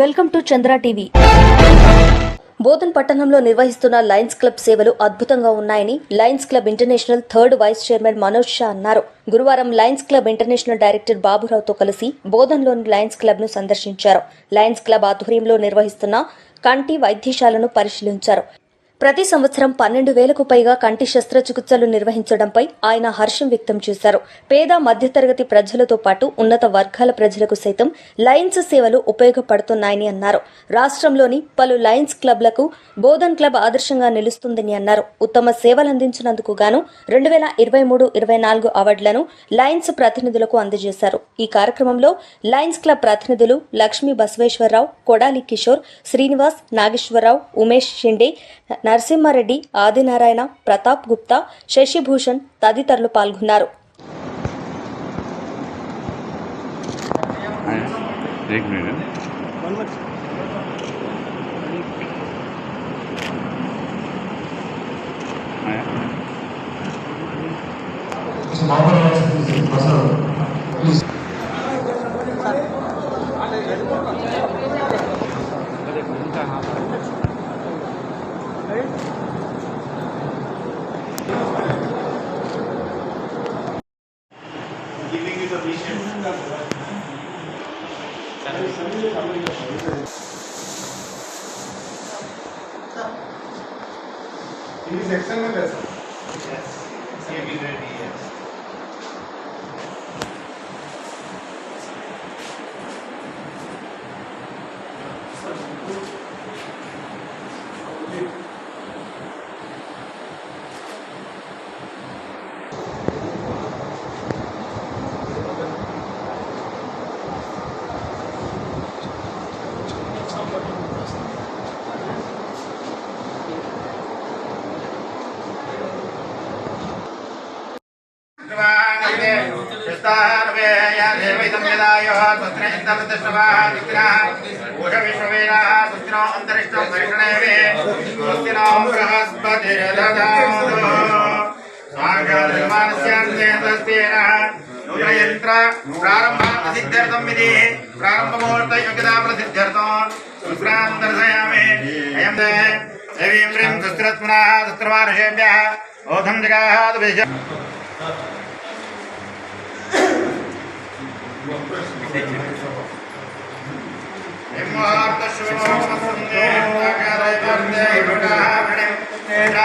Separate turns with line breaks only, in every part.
Welcome to Chandra TV. Bodhan పట్టణంలో నిర్వహిస్తున్న lions club సేవలు అద్భుతంగా ఉన్నాయని lions club international third vice chairman Manoj Shah అన్నారు. గురువారం లయన్స్ క్లబ్ ఇంటర్నేషనల్ డైరెక్టర్ బాబురావుతో కలిసి బోధన్లోని లయన్స్ క్లబ్ను సందర్శించారు. లయన్స్ క్లబ్ ఆధ్వర్యంలో నిర్వహిస్తున్న కంటి వైద్యశాలను పరిశీలించారు. ప్రతి సంవత్సరం పన్నెండు వేలకు పైగా కంటి శస్త్రచికిత్సలు నిర్వహించడంపై ఆయన హర్షం వ్యక్తం చేశారు. పేద మధ్యతరగతి ప్రజలతో పాటు ఉన్నత వర్గాల ప్రజలకు సైతం లయన్స్ సేవలు ఉపయోగపడుతున్నాయని అన్నారు. రాష్ట్రంలోని పలు లయన్స్ క్లబ్లకు బోధన్ క్లబ్ ఆదర్శంగా నిలుస్తుందని అన్నారు. ఉత్తమ సేవలందించినందుకు గాను రెండు వేల ఇరవై మూడు ఇరవై నాలుగు అవార్డులను లయన్స్ ప్రతినిధులకు అందజేశారు. ఈ కార్యక్రమంలో లయన్స్ క్లబ్ ప్రతినిధులు లక్ష్మీ బసవేశ్వరరావు కొడాలి కిషోర్ శ్రీనివాస్ నాగేశ్వరరావు ఉమేష్ షిండే నరసింహారెడ్డి ఆదినారాయణ ప్రతాప్ గుప్తా శశిభూషణ్ తదితరులు పాల్గొన్నారు.
सेक्शन में
पैसा वेदम्यदायः तत्र इन्दवतश्रवाः रुद्राः ओषविश्ववेदाः सुत्रो अन्तरिष्ठो परिषणेवे स्वस्तिनो बृहस्पतिरददातु स्वागधर्मानस्यान्ते तस्तेनः नूतयन्त्र प्रारम्भार्थसिद्ध्यर्थम् विधिः प्रारम्भमुहूर्तयोग्यता प्रसिद्ध्यर्थो शुक्रान् दर्शयामि।
अयं देवीं ह्रीं
दुस्त्रत्मनाः दुस्त्रमानुषेभ्यः ओधं जगाः मुहूर्त शुभ संदेह नगर वर्दे घटा घड़े घटा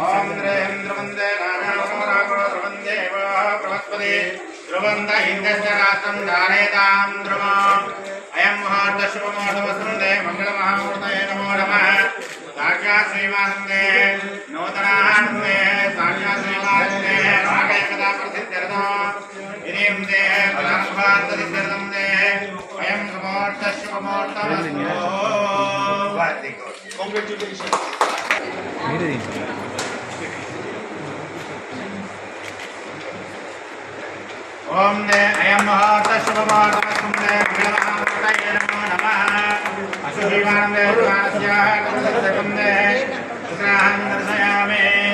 ఓం ధ్రేంద్రవందే రాజావరాగోద్రవందేవ ప్రవస్పతి ధ్రువంత ఇంద్రస్య రాష్ట్రం ధారయతాం ధ్రువం అయం ముహూర్త శుభముహూర్తమస్నుందే మంగళమహామూర్తయే నమో నమః சாட்சாஸ்ரீவாசந்தே நூதனானந்தே சாட்சாஸ்ரீவாசந்தே ராகயகதா பிரசித்திரதம் இனியும் नमः असुरीवान నమో నమః అశుభీమానందే స్వాస్య కమసకం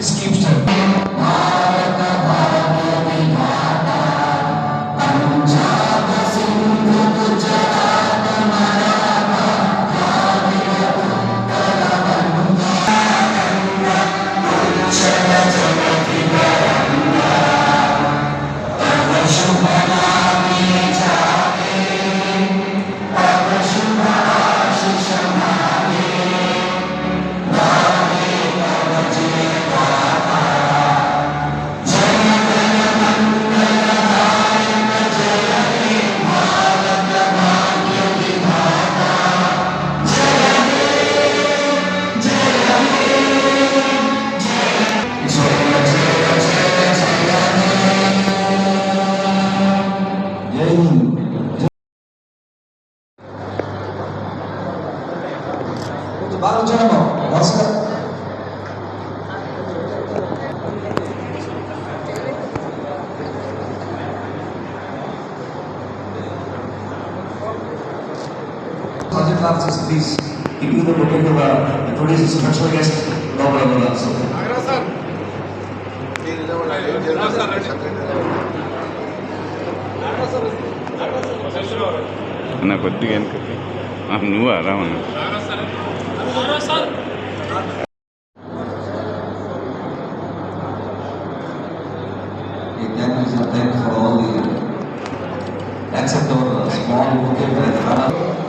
excuse him. Project officers, please, give you the bouquet to the, today's special guest, Robert Abdullah. So,
అన్న కొద్దిగా వెనకకి ఆ, నువ్వా రావన్న
we thank you, sir, thank you for all the, accept our uh, small bouquet with Rana.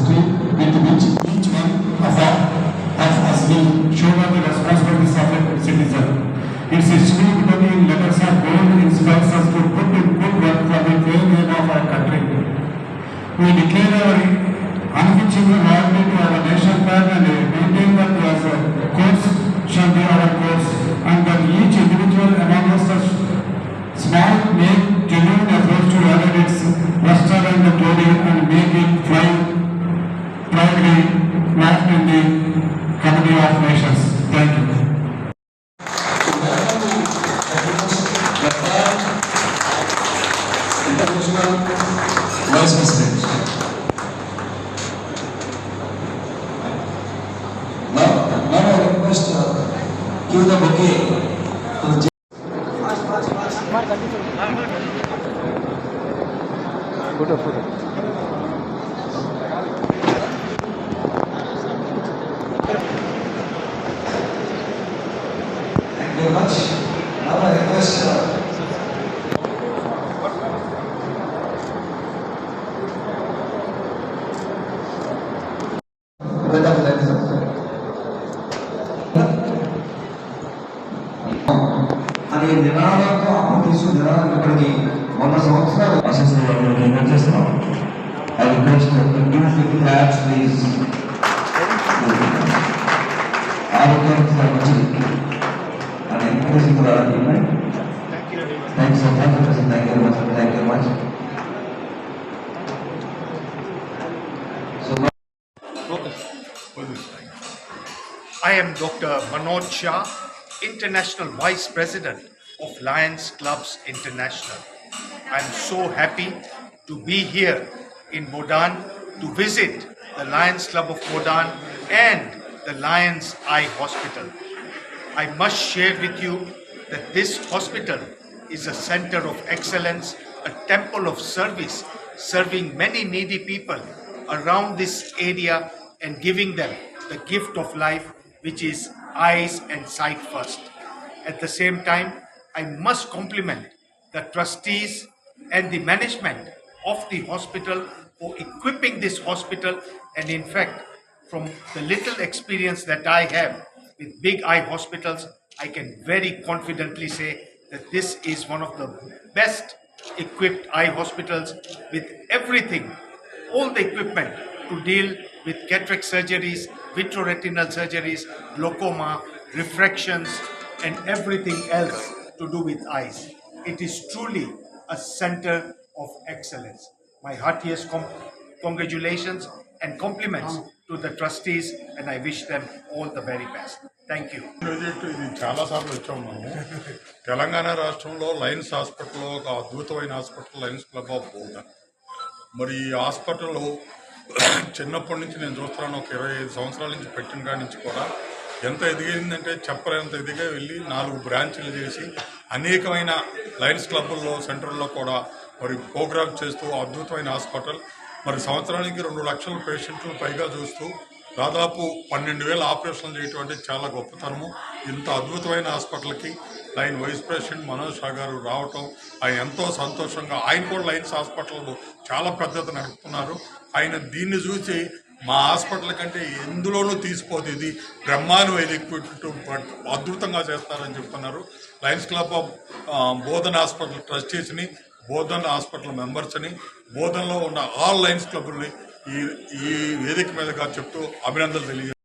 Vice President. Now, now
I request, uh, give the bouquet and the music tabs, please. Arugam Sarvachi, an increasing for our. Thank you,
Thanks so much, Mr. Thank you very much. Thank you very much. So, I
am Dr. Manoj Shah, International Vice President of Lions Clubs International. I'm so happy to be here in Bodan to visit the Lions Club of Bodan and the Lions Eye Hospital. I must share with you that this hospital is a center of excellence, a temple of service, serving many needy people around this area and giving them the gift of life, which is eyes and sight first. At the same time, I must compliment the trustees and the management of the hospital for equipping this hospital and in fact from the little experience that I have with big eye hospitals, I can very confidently say that this is one of the best equipped eye hospitals with everything, all the equipment to deal with cataract surgeries, vitreoretinal surgeries, glaucoma, refractions, and everything else to do with eyes. It is truly a center of excellence. My heartiest com- congratulations and compliments to the trustees, and I wish them all the very best. Thank you
visit ఇది చాలా సార్లు వచ్చాం మేము తెలంగాణ రాష్ట్రంలో Lions హాస్పిటల్లో ఒక అద్భుతమైన hospital lions club of Bodhan మరి ఈ హాస్పిటల్లో చిన్నప్పటి నుంచి నేను చూస్తున్నాను ఒక ఇరవై ఐదు సంవత్సరాల నుంచి పెట్టిన కాడి నుంచి కూడా ఎంత ఎదిగిందంటే చెప్పలేంత ఎదిగా వెళ్ళి నాలుగు బ్రాంచ్లు చేసి అనేకమైన లయన్స్ క్లబ్బుల్లో సెంటర్లో కూడా మరి ప్రోగ్రామ్ చేస్తూ అద్భుతమైన హాస్పిటల్. మరి సంవత్సరానికి రెండు లక్షల పేషెంట్లు పైగా చూస్తూ దాదాపు పన్నెండు వేల ఆపరేషన్లు చేయటం అంటే చాలా గొప్పతనము. ఇంత అద్భుతమైన హాస్పిటల్కి lion vice president Manoj Shah గారు రావటం ఆయన ఎంతో సంతోషంగా ఆయన కూడా లైన్స్ హాస్పిటల్ చాలా పెద్దది నడుపుతున్నారు. ఆయన దీన్ని చూసి మా హాస్పిటల్ కంటే ఎందులోనూ తీసిపోదు ఇది బ్రహ్మాండమైన ఎక్విప్మెంట్ అద్భుతంగా చేస్తారని చెప్తున్నారు. Lions club of Bodhan Bodhan hospital ట్రస్టీస్ని Bodhan hospital మెంబర్స్ని బోధన్లో ఉన్న ఆల్ లైన్స్ క్లబ్ని ఈ ఈ వేదిక మీదుగా చెప్తూ అభినందనలు తెలియజేస్తాను